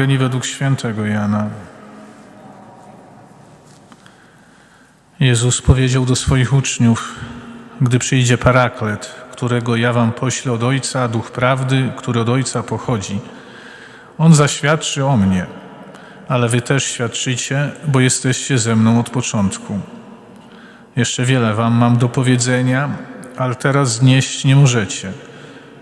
Ewangelii według świętego Jana. Jezus powiedział do swoich uczniów: Gdy przyjdzie paraklet, którego ja wam poślę od Ojca, duch prawdy, który od Ojca pochodzi, on zaświadczy o mnie, ale wy też świadczycie, bo jesteście ze mną od początku. Jeszcze wiele wam mam do powiedzenia, ale teraz znieść nie możecie.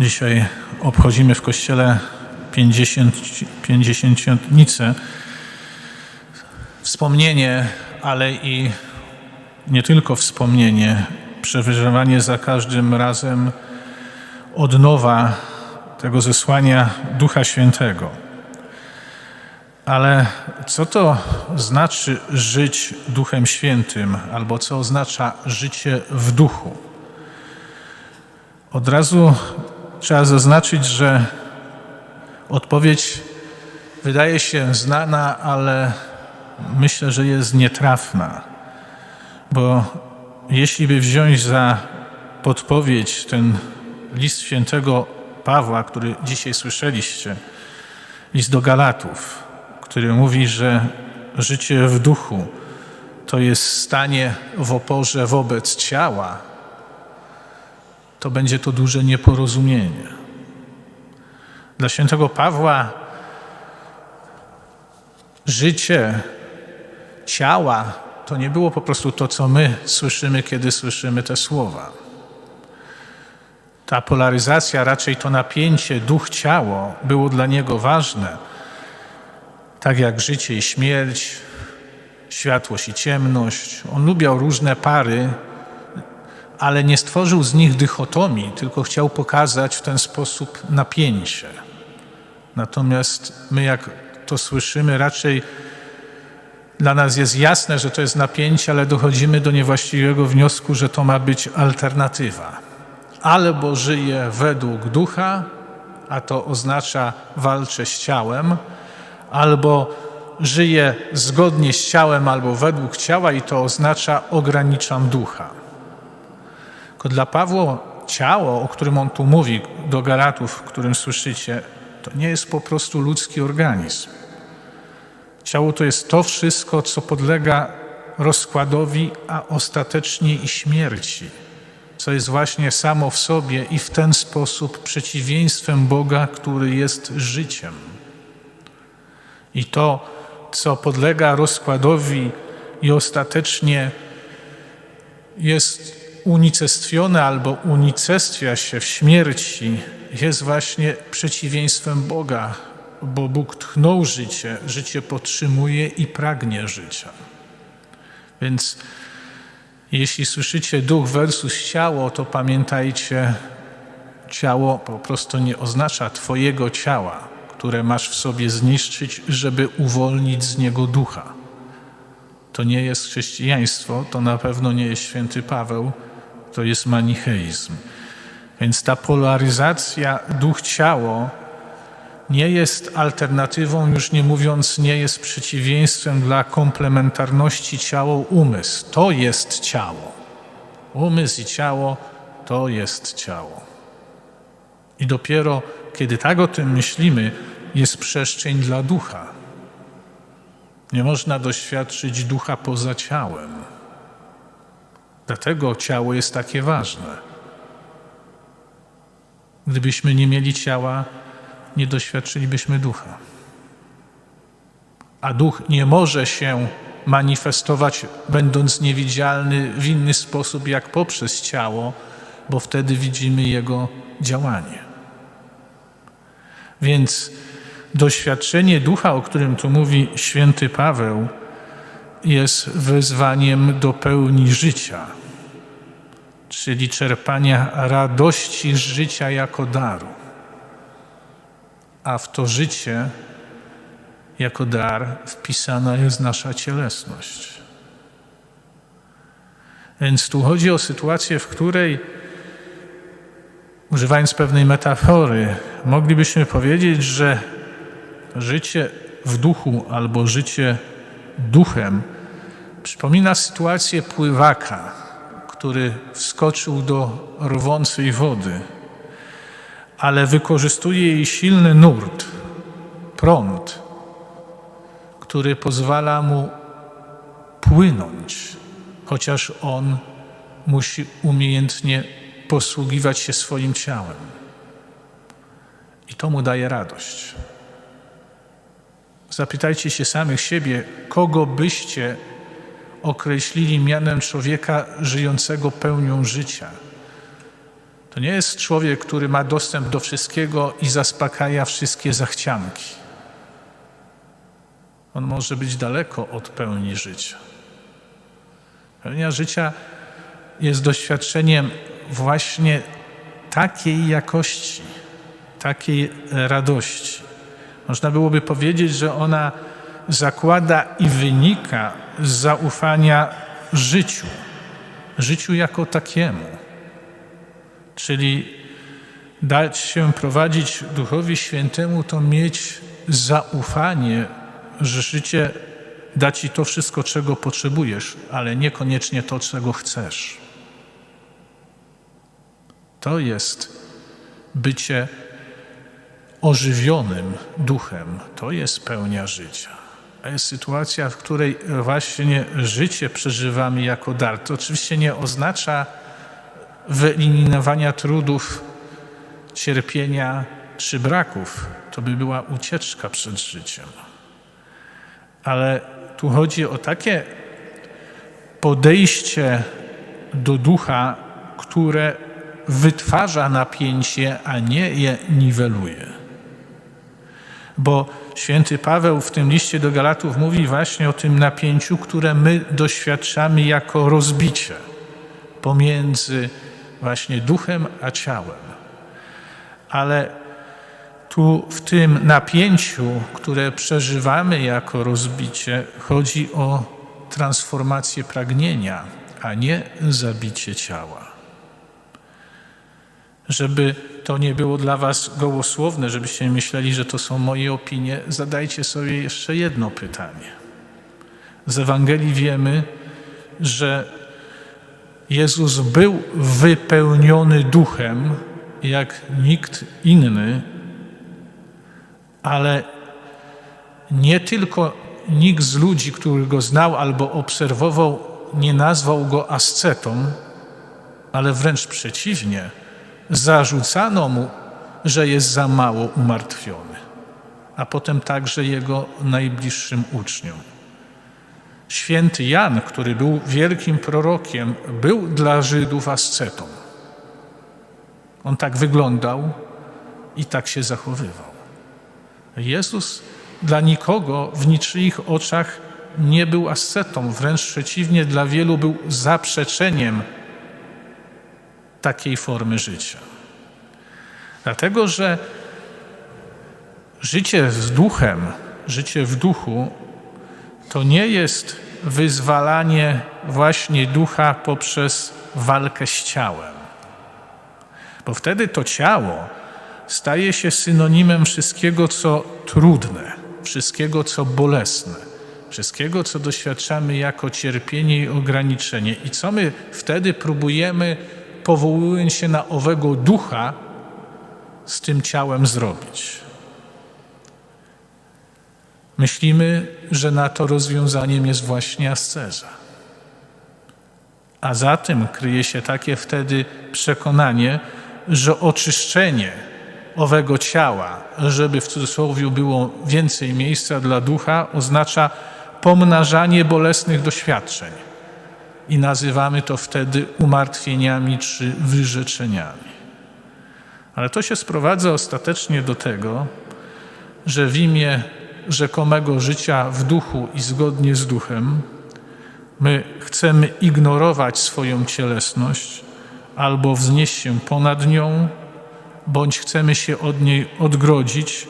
Dzisiaj obchodzimy w kościele 50, pięćdziesiętnicę. Wspomnienie, ale i nie tylko wspomnienie, przeżywanie za każdym razem od nowa tego zesłania Ducha Świętego. Ale co to znaczy żyć Duchem Świętym, albo co oznacza życie w duchu? Od razu trzeba zaznaczyć, że odpowiedź wydaje się znana, ale myślę, że jest nietrafna. Bo jeśli by wziąć za podpowiedź ten list świętego Pawła, który dzisiaj słyszeliście, list do Galatów, który mówi, że życie w duchu to jest stanie w oporze wobec ciała, to będzie to duże nieporozumienie. Dla świętego Pawła życie ciała to nie było po prostu to, co my słyszymy, kiedy słyszymy te słowa. Ta polaryzacja, raczej to napięcie duch-ciało było dla niego ważne, tak jak życie i śmierć, światłość i ciemność. On lubiał różne pary, ale nie stworzył z nich dychotomii, tylko chciał pokazać w ten sposób napięcie. Natomiast my, jak to słyszymy, raczej dla nas jest jasne, że to jest napięcie, ale dochodzimy do niewłaściwego wniosku, że to ma być alternatywa. Albo żyję według ducha, a to oznacza walczę z ciałem, albo żyję zgodnie z ciałem albo według ciała i to oznacza ograniczam ducha. Dla Pawła ciało, o którym on tu mówi, do Galatów, w którym słyszycie, to nie jest po prostu ludzki organizm. Ciało to jest to wszystko, co podlega rozkładowi, a ostatecznie i śmierci, co jest właśnie samo w sobie i w ten sposób przeciwieństwem Boga, który jest życiem. I to, co podlega rozkładowi i ostatecznie jest unicestwione albo unicestwia się w śmierci, jest właśnie przeciwieństwem Boga, bo Bóg tchnął życie, życie podtrzymuje i pragnie życia. Więc jeśli słyszycie duch versus ciało, to pamiętajcie, ciało po prostu nie oznacza Twojego ciała, które masz w sobie zniszczyć, żeby uwolnić z niego ducha. To nie jest chrześcijaństwo, to na pewno nie jest święty Paweł, to jest manicheizm. Więc ta polaryzacja duch-ciało nie jest alternatywą, już nie mówiąc, nie jest przeciwieństwem dla komplementarności ciało-umysł. To jest ciało. Umysł i ciało to jest ciało. I dopiero kiedy tak o tym myślimy, jest przestrzeń dla ducha. Nie można doświadczyć ducha poza ciałem. Dlatego ciało jest takie ważne. Gdybyśmy nie mieli ciała, nie doświadczylibyśmy ducha. A duch nie może się manifestować, będąc niewidzialny w inny sposób jak poprzez ciało, bo wtedy widzimy jego działanie. Więc doświadczenie ducha, o którym tu mówi święty Paweł, jest wezwaniem do pełni życia, czyli czerpania radości z życia jako daru. a w to życie jako dar wpisana jest nasza cielesność. Więc tu chodzi o sytuację, w której, używając pewnej metafory, moglibyśmy powiedzieć, że życie w duchu albo życie duchem przypomina sytuację pływaka, który wskoczył do rwącej wody, ale wykorzystuje jej silny nurt, prąd, który pozwala mu płynąć, chociaż on musi umiejętnie posługiwać się swoim ciałem. I to mu daje radość. Zapytajcie się samych siebie, kogo byście określili mianem człowieka żyjącego pełnią życia. To nie jest człowiek, który ma dostęp do wszystkiego i zaspokaja wszystkie zachcianki. On może być daleko od pełni życia. Pełnia życia jest doświadczeniem właśnie takiej jakości, takiej radości. Można byłoby powiedzieć, że ona zakłada i wynika z zaufania życiu, życiu jako takiemu. Czyli dać się prowadzić Duchowi Świętemu, to mieć zaufanie, że życie da ci to wszystko, czego potrzebujesz, ale niekoniecznie to, czego chcesz. To jest bycie ożywionym duchem. To jest pełnia życia. To jest sytuacja, w której właśnie życie przeżywamy jako dar. To oczywiście nie oznacza wyeliminowania trudów, cierpienia czy braków. To by była ucieczka przed życiem. Ale tu chodzi o takie podejście do ducha, które wytwarza napięcie, a nie je niweluje. Bo święty Paweł w tym liście do Galatów mówi właśnie o tym napięciu, które my doświadczamy jako rozbicie pomiędzy właśnie duchem a ciałem. Ale tu w tym napięciu, które przeżywamy jako rozbicie, chodzi o transformację pragnienia, a nie zabicie ciała. Żeby to nie było dla Was gołosłowne, żebyście myśleli, że to są moje opinie, zadajcie sobie jeszcze jedno pytanie. Z Ewangelii wiemy, że Jezus był wypełniony duchem jak nikt inny, ale nie tylko nikt z ludzi, który go znał albo obserwował, nie nazwał go ascetą, ale wręcz przeciwnie, zarzucano mu, że jest za mało umartwiony, a potem także jego najbliższym uczniom. Święty Jan, który był wielkim prorokiem, był dla Żydów ascetą. On tak wyglądał i tak się zachowywał. Jezus dla nikogo w niczyich oczach nie był ascetą, wręcz przeciwnie, dla wielu był zaprzeczeniem takiej formy życia. Dlatego, że życie z duchem, życie w duchu, to nie jest wyzwalanie właśnie ducha poprzez walkę z ciałem. Bo wtedy to ciało staje się synonimem wszystkiego, co trudne, wszystkiego, co bolesne, wszystkiego, co doświadczamy jako cierpienie i ograniczenie. I co my wtedy próbujemy, powołując się na owego ducha, z tym ciałem zrobić? Myślimy, że na to rozwiązaniem jest właśnie asceza. A za tym kryje się takie wtedy przekonanie, że oczyszczenie owego ciała, żeby w cudzysłowie było więcej miejsca dla ducha, oznacza pomnażanie bolesnych doświadczeń. I nazywamy to wtedy umartwieniami czy wyrzeczeniami. Ale to się sprowadza ostatecznie do tego, że w imię rzekomego życia w duchu i zgodnie z duchem, my chcemy ignorować swoją cielesność albo wznieść się ponad nią, bądź chcemy się od niej odgrodzić,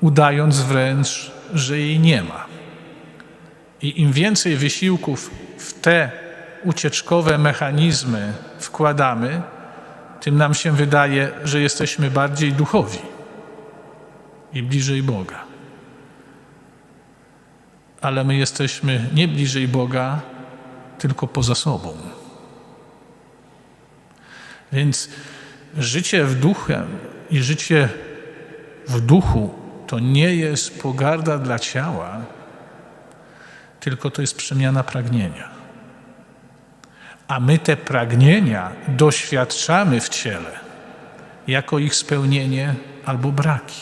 udając wręcz, że jej nie ma. I im więcej wysiłków w te ucieczkowe mechanizmy wkładamy, tym nam się wydaje, że jesteśmy bardziej duchowi i bliżej Boga. Ale my jesteśmy nie bliżej Boga, tylko poza sobą. Więc życie w duchem i życie w duchu to nie jest pogarda dla ciała, tylko to jest przemiana pragnienia. A my te pragnienia doświadczamy w ciele jako ich spełnienie albo braki.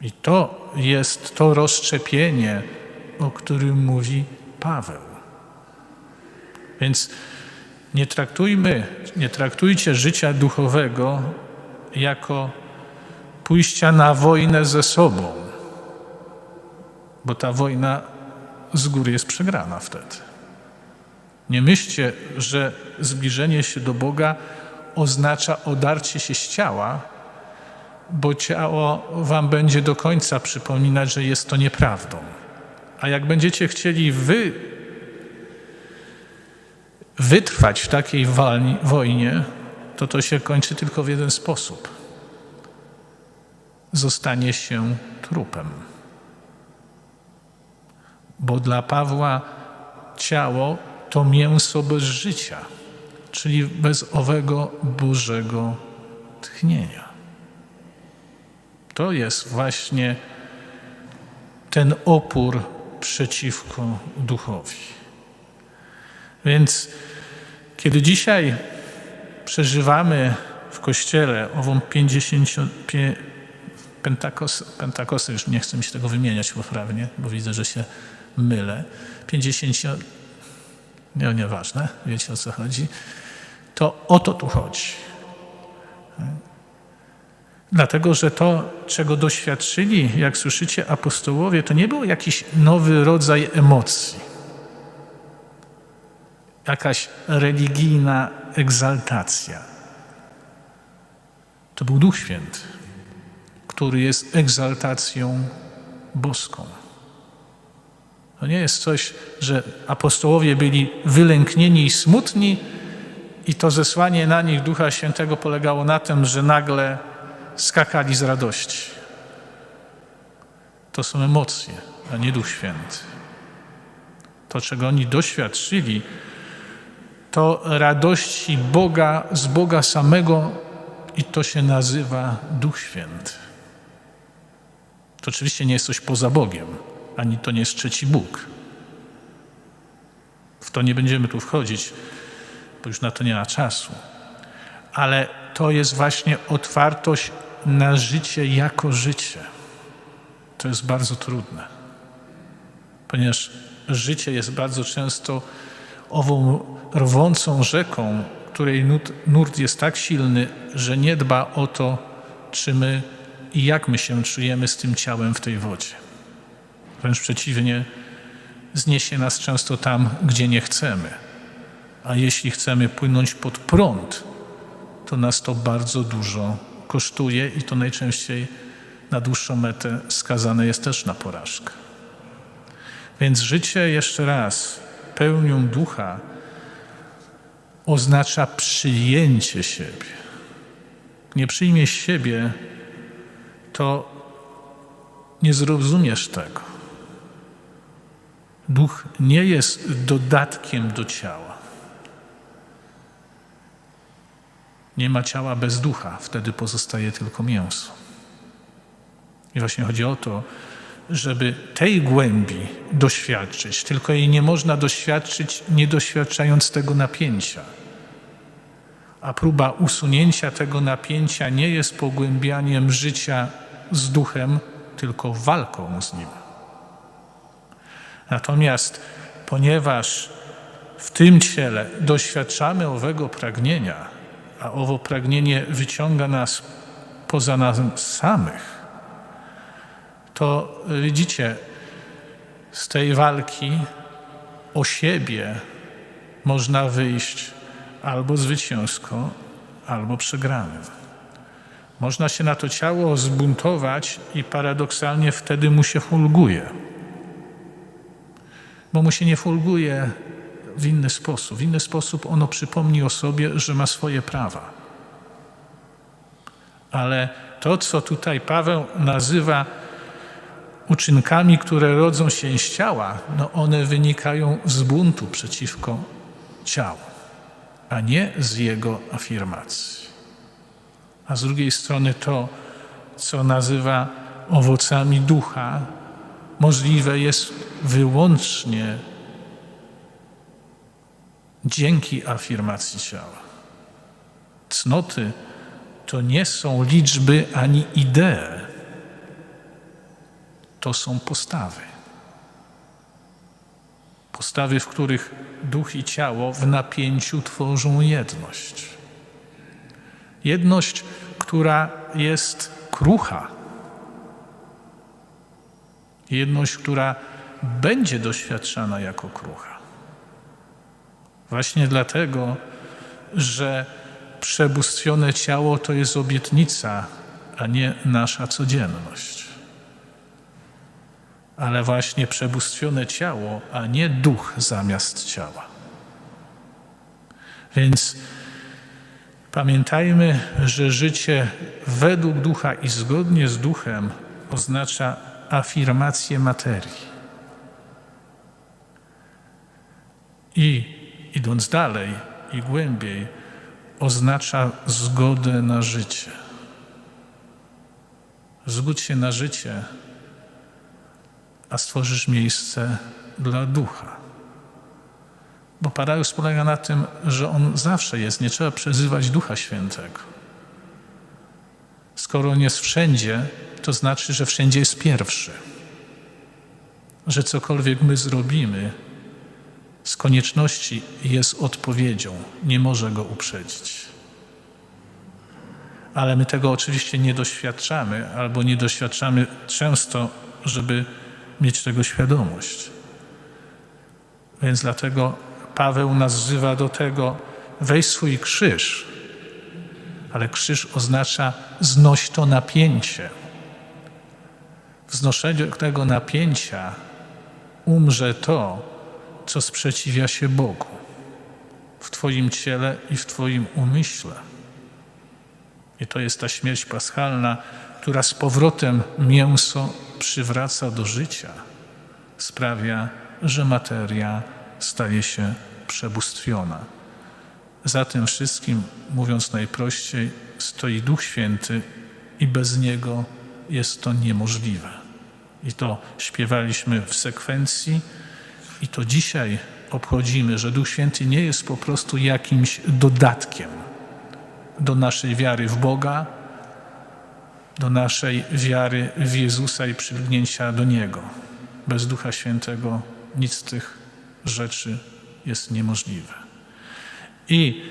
I to jest to rozszczepienie, o którym mówi Paweł. Więc nie traktujmy, nie traktujcie życia duchowego jako pójścia na wojnę ze sobą, bo ta wojna z góry jest przegrana wtedy. Nie myślcie, że zbliżenie się do Boga oznacza odarcie się z ciała, bo ciało wam będzie do końca przypominać, że jest to nieprawdą. A jak będziecie chcieli wy wytrwać w takiej wojnie, to to się kończy tylko w jeden sposób. Zostanie się trupem. Bo dla Pawła ciało to mięso bez życia, czyli bez owego Bożego tchnienia. To jest właśnie ten opór przeciwko duchowi. Więc kiedy dzisiaj przeżywamy w Kościele ową 50, Pentakos, Pentakosy, już nie chcę mi się tego wymieniać poprawnie, bo widzę, że się mylę, 50, no nieważne, wiecie o co chodzi, to o to tu chodzi. Dlatego, że to, czego doświadczyli, jak słyszycie, apostołowie, to nie był jakiś nowy rodzaj emocji, jakaś religijna egzaltacja. To był Duch Święty, który jest egzaltacją boską. To nie jest coś, że apostołowie byli wylęknieni i smutni, i to zesłanie na nich Ducha Świętego polegało na tym, że nagle skakali z radości. To są emocje, a nie Duch Święty. To, czego oni doświadczyli, to radości Boga z Boga samego i to się nazywa Duch Święty. To oczywiście nie jest coś poza Bogiem, ani to nie trzeci Bóg. W to nie będziemy tu wchodzić, bo już na to nie ma czasu. Ale to jest właśnie otwartość na życie jako życie. To jest bardzo trudne, ponieważ życie jest bardzo często ową rwącą rzeką, której nurt jest tak silny, że nie dba o to, czy my i jak my się czujemy z tym ciałem w tej wodzie. Wręcz przeciwnie, zniesie nas często tam, gdzie nie chcemy. A jeśli chcemy płynąć pod prąd, to nas to bardzo dużo kosztuje i to najczęściej na dłuższą metę skazane jest też na porażkę. Więc życie, jeszcze raz, pełnią ducha oznacza przyjęcie siebie. Nie przyjmiesz siebie, to nie zrozumiesz tego. Duch nie jest dodatkiem do ciała. Nie ma ciała bez ducha, wtedy pozostaje tylko mięso. I właśnie chodzi o to, żeby tej głębi doświadczyć, tylko jej nie można doświadczyć, nie doświadczając tego napięcia. A próba usunięcia tego napięcia nie jest pogłębianiem życia z duchem, tylko walką z nim. Natomiast ponieważ w tym ciele doświadczamy owego pragnienia, a owo pragnienie wyciąga nas poza nas samych, to widzicie, z tej walki o siebie można wyjść albo zwycięsko, albo przegranym. Można się na to ciało zbuntować i paradoksalnie wtedy mu się fulguje. Bo mu się nie fulguje w inny sposób. W inny sposób ono przypomni o sobie, że ma swoje prawa. Ale to, co tutaj Paweł nazywa uczynkami, które rodzą się z ciała, no one wynikają z buntu przeciwko ciału, a nie z jego afirmacji. A z drugiej strony to, co nazywa owocami ducha, możliwe jest wyłącznie dzięki afirmacji ciała. Cnoty to nie są liczby ani idee, to są postawy. Postawy, w których duch i ciało w napięciu tworzą jedność. Jedność, która jest krucha. Jedność, która będzie doświadczana jako krucha. Właśnie dlatego, że przebóstwione ciało to jest obietnica, a nie nasza codzienność. Ale właśnie przebóstwione ciało, a nie duch zamiast ciała. Więc pamiętajmy, że życie według ducha i zgodnie z duchem oznacza afirmację materii. I idąc dalej i głębiej, oznacza zgodę na życie. Zgódź się na życie, a stworzysz miejsce dla ducha. Bo paradoks polega na tym, że on zawsze jest, nie trzeba przezywać Ducha Świętego. Skoro on jest wszędzie, to znaczy, że wszędzie jest pierwszy. Że cokolwiek my zrobimy, z konieczności jest odpowiedzią, nie może go uprzedzić. Ale my tego oczywiście nie doświadczamy, albo nie doświadczamy często, żeby mieć tego świadomość. Więc dlatego Paweł nas wzywa do tego, weź swój krzyż, ale krzyż oznacza znoś to napięcie. W znoszeniu tego napięcia umrze to, co sprzeciwia się Bogu w Twoim ciele i w Twoim umyśle. I to jest ta śmierć paschalna, która z powrotem mięso przywraca do życia, sprawia, że materia staje się przebóstwiona. Za tym wszystkim, mówiąc najprościej, stoi Duch Święty i bez Niego jest to niemożliwe. I to śpiewaliśmy w sekwencji i to dzisiaj obchodzimy, że Duch Święty nie jest po prostu jakimś dodatkiem do naszej wiary w Boga, do naszej wiary w Jezusa i przylgnięcia do Niego. Bez Ducha Świętego nic z tych rzeczy jest niemożliwe. I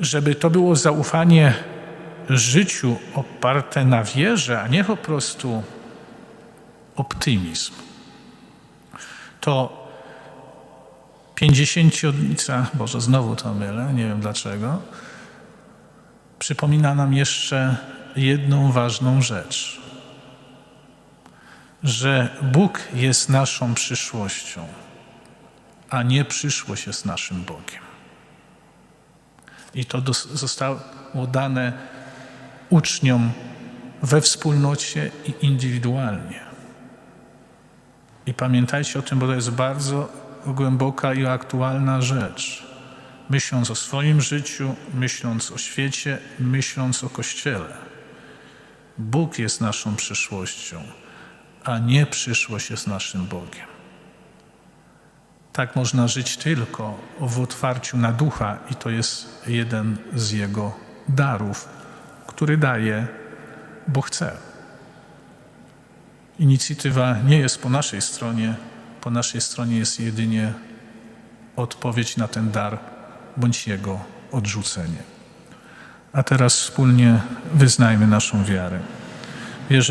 żeby to było zaufanie życiu oparte na wierze, a nie po prostu optymizm, to pięćdziesięciodnica, Boże, znowu to mylę, nie wiem dlaczego, przypomina nam jeszcze jedną ważną rzecz, że Bóg jest naszą przyszłością, a nie przyszłość jest naszym Bogiem. I to zostało dane uczniom we wspólnocie i indywidualnie. I pamiętajcie o tym, bo to jest bardzo głęboka i aktualna rzecz. Myśląc o swoim życiu, myśląc o świecie, myśląc o Kościele. Bóg jest naszą przyszłością, a nie przyszłość jest naszym Bogiem. Tak można żyć tylko w otwarciu na ducha, i to jest jeden z Jego darów, który daje, bo chce. Inicjatywa nie jest po naszej stronie, po naszej stronie jest jedynie odpowiedź na ten dar bądź jego odrzucenie. A teraz wspólnie wyznajmy naszą wiarę. Wierzę